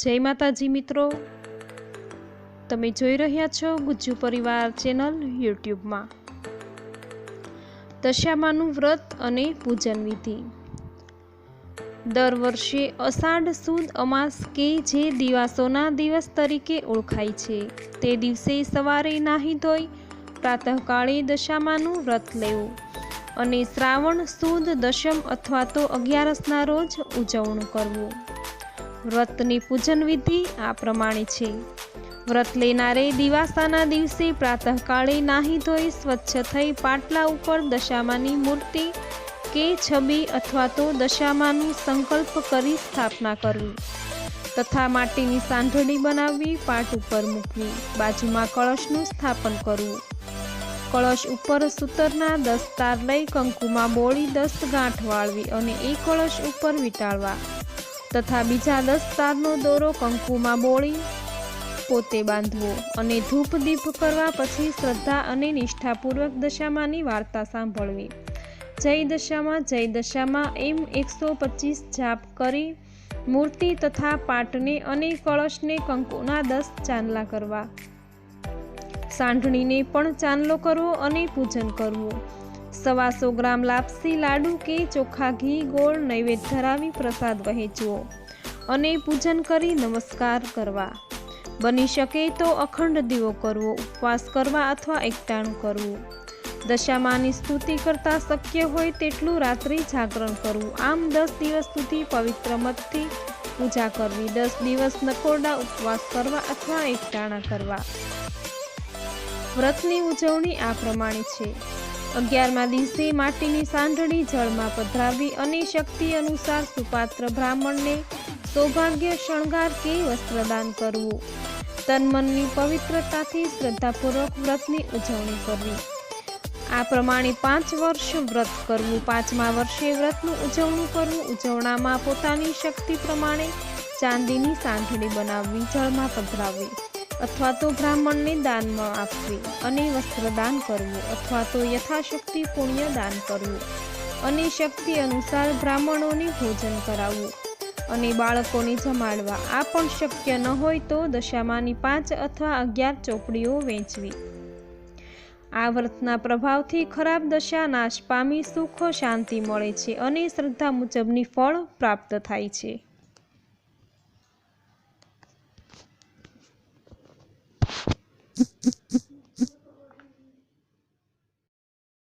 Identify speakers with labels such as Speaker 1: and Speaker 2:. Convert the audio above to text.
Speaker 1: જય માતાજી મિત્રો. તમે જોઈ રહ્યા છો ગુજ્જુ પરિવાર ચેનલ યુટ્યુબમાં. દશામાનું વ્રત અને પૂજન વિધિ. દર વર્ષે અષાઢ સુદ અમાસ કે જે દિવાસોના દિવસ તરીકે ઓળખાય છે, તે દિવસે સવારે નાહી ધોઈ પ્રાતઃકાળે દશામાનું વ્રત લેવું અને શ્રાવણ સુદ દશમ અથવા તો અગિયારસના રોજ ઉજવણું કરવું. વ્રતની પૂજન વિધિ આ પ્રમાણે છે. વ્રત લેનારે દિવાસાના દિવસે પ્રાતઃકાળે નાહી ધોઈ સ્વચ્છ થઈ પાટલા ઉપર દશામાની મૂર્તિ કે છબી અથવા તો દશામાનું સંકલ્પ કરી સ્થાપના કરવી. તથા માટીની સાંઢળી બનાવવી, પાટ ઉપર મૂકવી, બાજુમાં કળશનું સ્થાપન કરવું. કળશ ઉપર સૂતરના દસ તાર લઈ કંકુમાં બોળી દસ ગાંઠ વાળવી અને એ કળશ ઉપર વીંટાળવા. તથા બીજા દસ તારનો દોરો કંકુમાં બોળી, પોતે બાંધવો અને ધૂપ દીપ કરવા પછી શ્રદ્ધા અને નિષ્ઠાપૂર્વક દશામાની વાર્તા સાંભળવી. જય દશામાં જય દશામાં એમ એકસો પચીસ જાપ કરી, મૂર્તિ તથા પાટને અને કળશને કંકુના દસ ચાંદલા કરવા. સાંઢણીને પણ ચાંદલો કરવો અને પૂજન કરવું. સવાસો ગ્રામ લાપસી લાડુ કે ચોખા ઘી ગોળ નૈવેદ્ય ધરાવી પ્રસાદ વહેંચવો અને પૂજન કરી નમસ્કાર કરવા. બની શકે તો અખંડ દીવો કરવો, ઉપવાસ કરવા અથવા એકટાણું કરવું. દશામાની સ્તુતિ કરતા શક્ય હોય તેટલું રાત્રિ જાગરણ કરવું. આમ દસ દિવસ સુધી પવિત્ર મતથી પૂજા કરવી. દસ દિવસ નકોરડા ઉપવાસ કરવા અથવા એકટાણા કરવા. વ્રતની ઉજવણી આ પ્રમાણે છે. અગિયારમા દિવસે માટીની સાંઢણી જળમાં પધરાવી અને શક્તિ અનુસાર સુપાત્ર બ્રાહ્મણને સૌભાગ્ય શણગાર કે વસ્ત્રદાન કરવું. તનમનની પવિત્રતાથી શ્રદ્ધાપૂર્વક વ્રતની ઉજવણી કરવી. આ પ્રમાણે પાંચ વર્ષ વ્રત કરવું. પાંચમા વર્ષે વ્રતનું ઉજવણું કરવું. ઉજવણામાં પોતાની શક્તિ પ્રમાણે ચાંદીની સાંઠળી બનાવવી, જળમાં પધરાવવી. અથવા તો બ્રાહ્મણને દાનમાં આપવી. અને વસ્ત્રદાન કરવું અથવા તો યથાશક્તિ પુણ્ય દાન કરવું. અને શક્તિ અનુસાર બ્રાહ્મણોને ભોજન કરાવવું. અને બાળકોને જમાડવા. આ પણ શક્ય ન હોય તો દશામાની પાંચ અથવા અગિયાર ચોપડીઓ વેચવી. આ વ્રતના પ્રભાવથી ખરાબ દશા, નાશ પામી, સુખ, શાંતિ મળે છે અને શ્રદ્ધા મુજબની ફળ પ્રાપ્ત થાય છે.